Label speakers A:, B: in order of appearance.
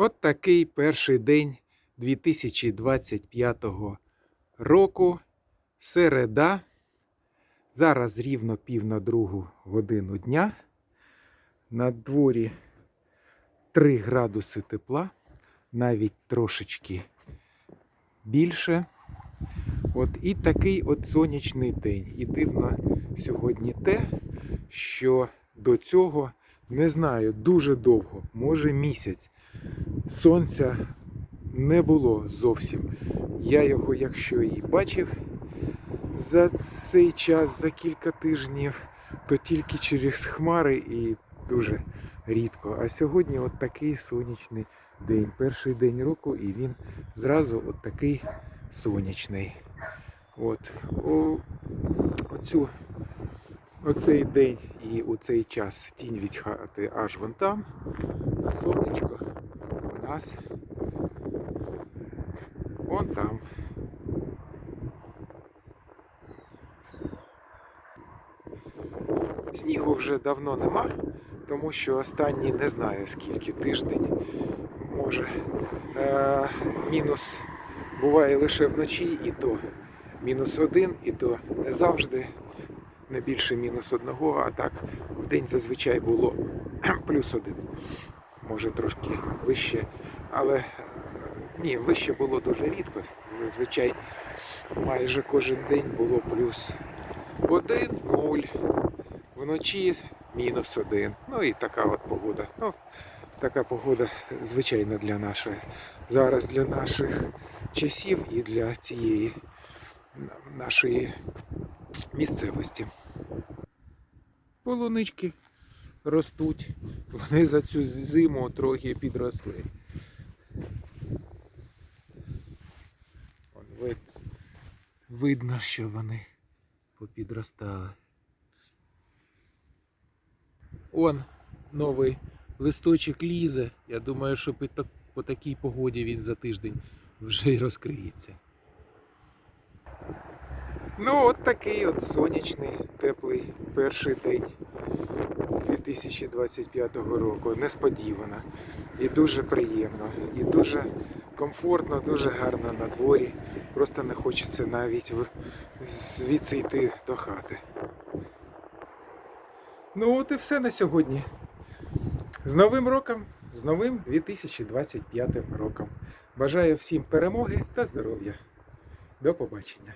A: От такий перший день 2025 року. Середа. Зараз рівно пів на другу годину дня. На дворі 3 градуси тепла, навіть трошечки більше. От і такий от сонячний день. І дивно сьогодні те, що до цього не знаю, дуже довго, може місяць. Сонця не було зовсім. Я його, якщо і бачив за цей час, за кілька тижнів, то тільки через хмари і дуже рідко. А сьогодні от такий сонячний день. Перший день року, і він зразу от такий сонячний. От. О, оцю, оцей день і у цей час тінь від хати аж вон там, а сонечко нас вон там. Снігу вже давно нема, тому що останній не знаю скільки тиждень, може е- мінус буває лише вночі і то мінус один, і то не завжди не більше мінус одного, а так в день зазвичай було плюс один. Може трошки вище, але е, ні, вище було дуже рідко. Зазвичай майже кожен день було плюс один, нуль, вночі мінус один. Ну і така от погода. Ну, така погода звичайна для нашої. Зараз для наших часів і для цієї нашої місцевості. Полунички ростуть. Вони за цю зиму трохи підросли. Вид- Видно, що вони попідростали. Он новий листочок лізе. Я думаю, що по такій погоді він за тиждень вже й розкриється. Ну, от такий от сонячний, теплий перший день 2025 року. Несподівано. І дуже приємно, і дуже комфортно, дуже гарно на дворі. Просто не хочеться навіть звідси йти до хати. Ну от і все на сьогодні. З Новим роком, з новим 2025 роком. Бажаю всім перемоги та здоров'я. До побачення.